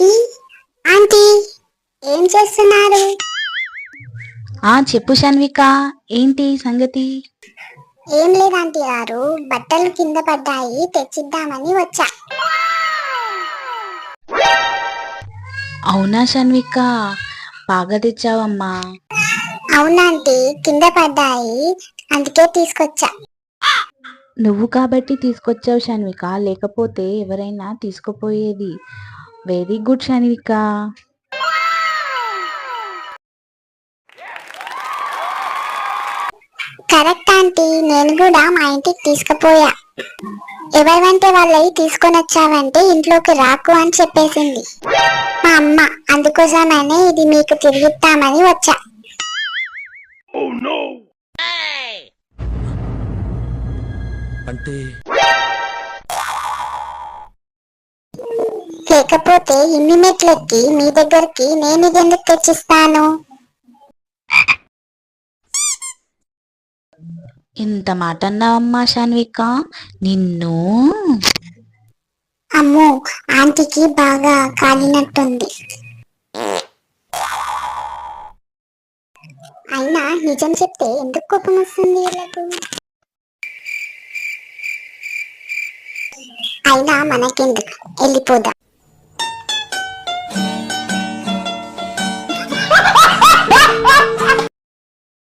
Aunty aunty ఏం చేస్తున్నారు? ఆ చెప్పు షన్విక ఏంటి సంగతి? ఏం లేదు ఆంటీ గారు బట్టలు కింద పడ్డాయి తెచ్చిద్దామని వచ్చా. అవునా షన్విక బాగా తెచ్చావమ్మా. అవునాంటీ కింద పడ్డాయి అందుకే తీసుకొచ్చా. నువ్వు కాబట్టి తీసుకొచ్చావు షన్విక లేకపోతే ఎవరైనా తీసుకుపోయేది. Very good Shanvika correct aunty. నేను కూడా మా ఇంటికి తీసుకుపోయా. ఎవరివంటే వాళ్ళవి తీసుకొని వచ్చావంటే ఇంట్లోకి రాకు అని చెప్పేసింది. మా అమ్మ. అందుకోసమనే ఇది మీకు తిరిగిస్తామని వచ్చా. అంటే లేకపోతే ఇన్ని మెట్లెక్కి మీ దగ్గరికి నేను ఇది ఎందుకు తెచ్చిస్తాను? ఇంత మాట అన్నావమ్మా షన్విక నిన్ను? అమ్మో ఆంటీకి బాగా కాలినట్టుంది. అయినా నిజం చెప్తే ఎందుకు కోపం వస్తుంది వీళ్ళకు? అయినా మనకెందుకు? వెళ్ళిపోదాం.